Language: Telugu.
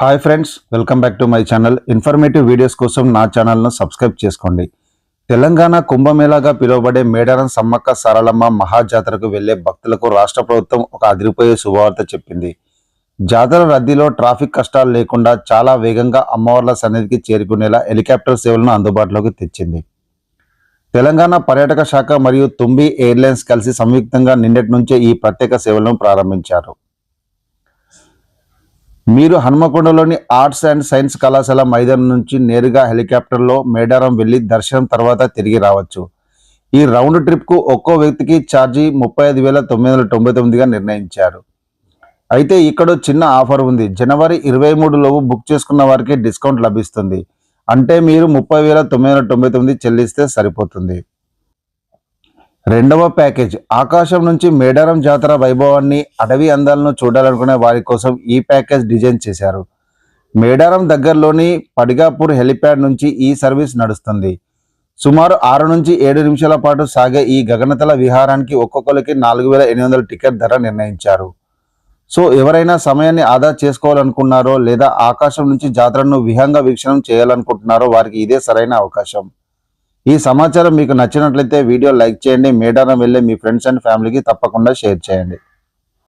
Hi friends welcome back to my channel informative videos కోసం నా ఛానల్ను సబ్స్క్రైబ్ చేసుకోండి. తెలంగాణ కుంభమేళాగా పిలువబడే మేడారం సమ్మక్క సారలమ్మ మహాజాతరకు వెళ్ళే భక్తులకు రాష్ట్ర ప్రభుత్వం ఒక అదిరిపోయే శుభవార్త చెప్పింది. జాతర రద్దీలో ట్రాఫిక్ కష్టాలు లేకుండా చాలా వేగంగా అమ్మవార్ల సన్నిధికి చేరుకునేలా హెలికాప్టర్ సేవలను అందుబాటులోకి తెచ్చింది. తెలంగాణ పర్యాటక శాఖ మరియు తుంబి ఎయిర్లైన్స్ కలిసి సంయుక్తంగా నిన్నటి నుంచే ఈ ప్రత్యేక సేవలను ప్రారంభించారు. మీరు హనుమకొండలోని ఆర్ట్స్ అండ్ సైన్స్ కళాశాల మైదానం నుంచి నేరుగా హెలికాప్టర్లో మేడారం వెళ్ళి దర్శనం తర్వాత తిరిగి రావచ్చు. ఈ రౌండ్ ట్రిప్కు ఒక్కో వ్యక్తికి ఛార్జీ ముప్పై ఐదు వేల తొమ్మిది వందల తొంభై తొమ్మిదిగా నిర్ణయించారు. అయితే ఇక్కడ చిన్న ఆఫర్ ఉంది. జనవరి ఇరవై మూడులోపు బుక్ చేసుకున్న వారికి డిస్కౌంట్ లభిస్తుంది. అంటే మీరు ముప్పై వేల తొమ్మిది వందల తొంభై తొమ్మిది చెల్లిస్తే సరిపోతుంది. రెండవ ప్యాకేజ్. ఆకాశం నుంచి మేడారం జాతర వైభవాన్ని అడవి అందాలను చూడాలనుకునే వారి కోసం ఈ ప్యాకేజ్ డిజైన్ చేశారు. మేడారం దగ్గరలోని పడిగాపూర్ హెలిప్యాడ్ నుంచి ఈ సర్వీస్ నడుస్తుంది. సుమారు ఆరు నుంచి ఏడు నిమిషాల పాటు సాగే ఈ గగనతల విహారానికి ఒక్కొక్కరికి నాలుగు వేల ఎనిమిది వందల టికెట్ ధర నిర్ణయించారు. సో ఎవరైనా సమయాన్ని ఆదా చేసుకోవాలనుకున్నారో లేదా ఆకాశం నుంచి జాతరను విహంగ వీక్షణం చేయాలనుకుంటున్నారో వారికి ఇదే సరైన అవకాశం. ఈ సమాచారం మీకు నచ్చినట్లయితే వీడియో లైక్ చేయండి మేడారం వెళ్ళే మీ ఫ్రెండ్స్ అండ్ ఫ్యామిలీకి తప్పకుండా షేర్ చేయండి.